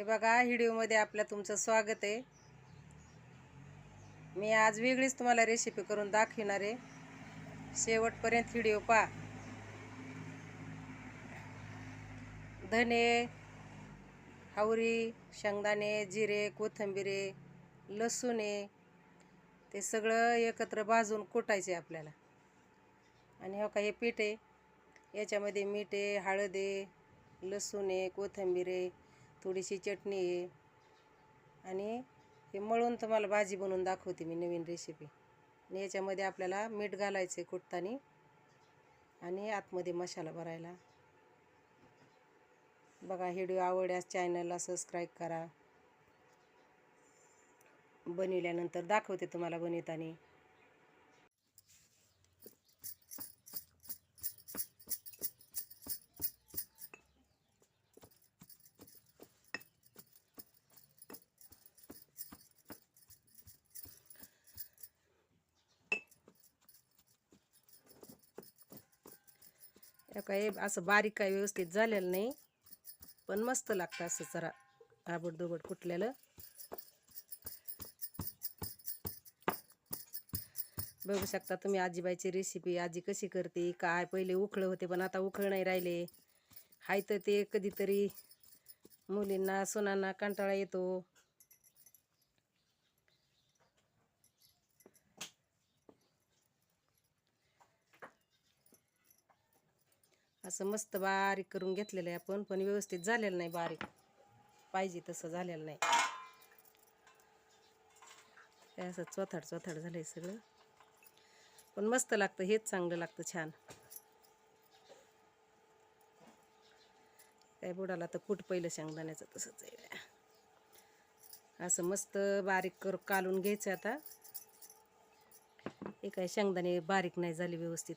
हे बघा व्हिडिओमध्ये आपलं तुमचं स्वागत आहे. मी आज वेगळीच तुम्हाला रेसिपी करून दाखविणार आहे. शेवटपर्यंत व्हिडिओ पहा. धने हावरी शेंगदाणे जिरे कोथिंबिरे लसूण आहे. ते सगळं एकत्र भाजून कुटायचे आपल्याला. आणि हो का हे पीठ आहे. याच्यामध्ये मीठ आहे हळद आहे लसूण आहे कोथिंबीर आहे. थोडीशी चटणी आहे. आणि हे मळून तुम्हाला भाजी बनवून दाखवते मी नवीन रेसिपी आणि याच्यामध्ये आपल्याला मीठ घालायचं आहे कुटतानी. आणि आतमध्ये मसाला भरायला. बघा व्हिडिओ आवडल्यास चॅनलला सबस्क्राईब करा. बनविल्यानंतर दाखवते तुम्हाला बनवताना. आता काय असं बारीक काय व्यवस्थित झालेलं नाही पण मस्त लागतं असं जरा आबड दुबड कुटलेलं बघू शकता तुम्ही आजीबाईची रेसिपी आजी कशी करते काय पहिले उखळ होते पण आता उखळ नाही राहिले. हाय तर ते कधीतरी मुलींना सुनांना कंटाळा येतो. असं मस्त बारीक करून घेतलेलं आहे आपण पण व्यवस्थित झालेलं नाही बारीक. पाहिजे तसं झालेलं नाही. असं चोथाड चोथाड झालं आहे सगळं. पण मस्त लागतं हेच चांगलं लागतं छान. काय बुडाला तर कुठ पहिलं शेंगदाण्याचं तसंच आहे. असं मस्त बारीक कर कालून घ्यायचं आता. हे काय शेंगदाणे बारीक नाही झाले व्यवस्थित.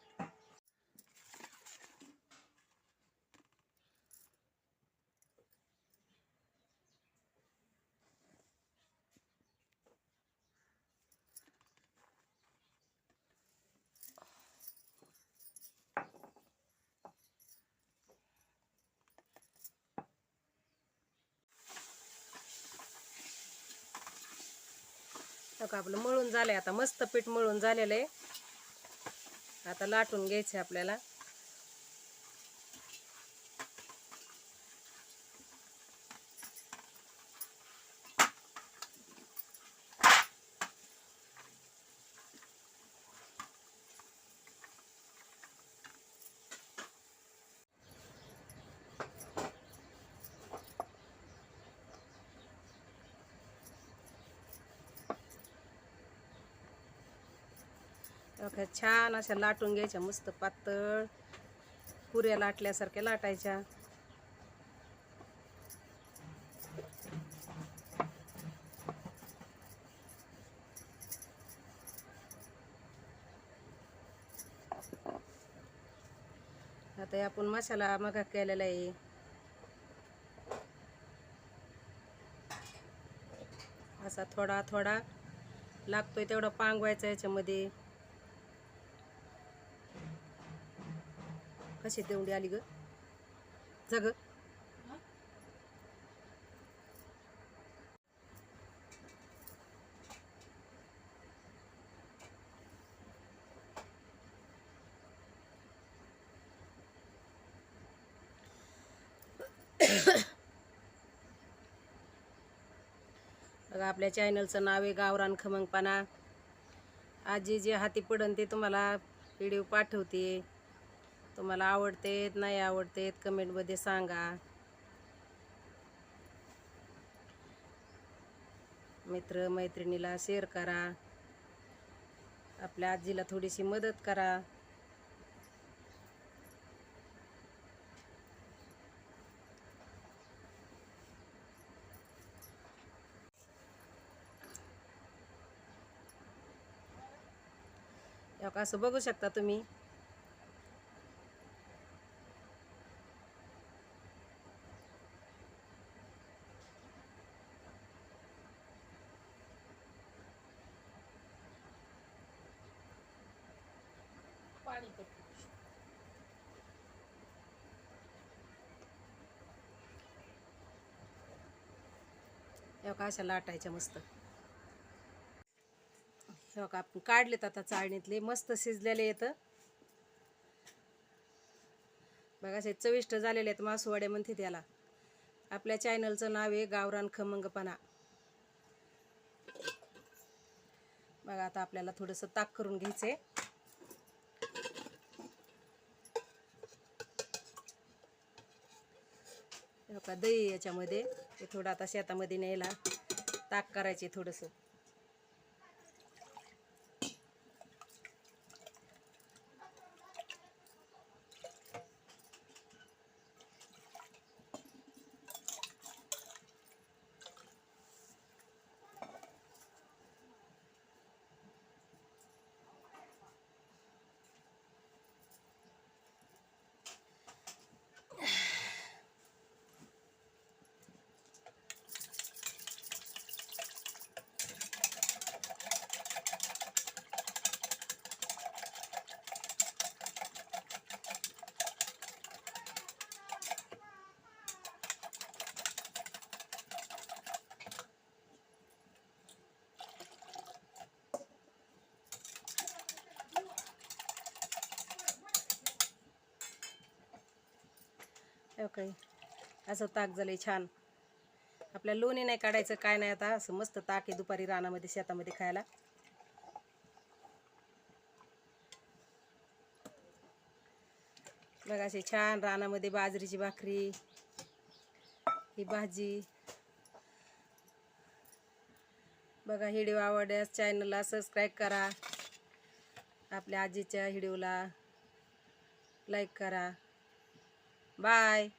का आपलं मळून झालं आहे आता मस्त पीठ मळून झालेलं आहे. आता लाटून घ्यायचे आपल्याला. बघा, छान अशा लाटून घ्यायच्या मस्त पातळ. पुऱ्या लाटल्यासारख्या लाटायच्या. आता आपण मसाला मग केलेला आहे. असा थोडा थोडा लागतोय तेवढा पांगवायचा याच्यामध्ये. कशी तेवढी आली ग? जग बघा आपल्या चॅनलचं नाव आहे गावरान खमंगपणा आजी जे हाती पडन ते तुम्हाला व्हिडिओ पाठवते. तुम्हाला आवडतेत नाही आवडतेत कमेंटमध्ये सांगा. मित्र मैत्रिणीला शेअर करा. आपल्या आजीला थोडीशी मदत करा. हे असं बघू शकता तुम्ही. हे बघा अशा लाटायच्या मस्त. हे बघा आपण काढलेत आता चाळणीतले. मस्त शिजलेले येतं बघा असे चविष्ट झालेले आहेत मासुवाडे म्हणते त्याला. आपल्या चॅनलचं नाव आहे गावरान खमंगपणा. बघा आता आपल्याला थोडंसं ताक करून घ्यायचं आहे का दही याच्यामध्ये. ते थोडं आता शेतामध्ये न्यायला ताक करायचे थोडंसं. ओके असं ताक झालंय छान. आपल्या लोणी नाही काढायचं काय नाही आता. असं मस्त ताक आहे दुपारी रानामध्ये शेतामध्ये खायला. बघा असे छान रानामध्ये बाजरीची भाकरी ही भाजी. बघा हिडिओ आवडल्यास चॅनलला सबस्क्राईब करा. आपल्या आजीच्या हिडिओला लाईक करा. Bye.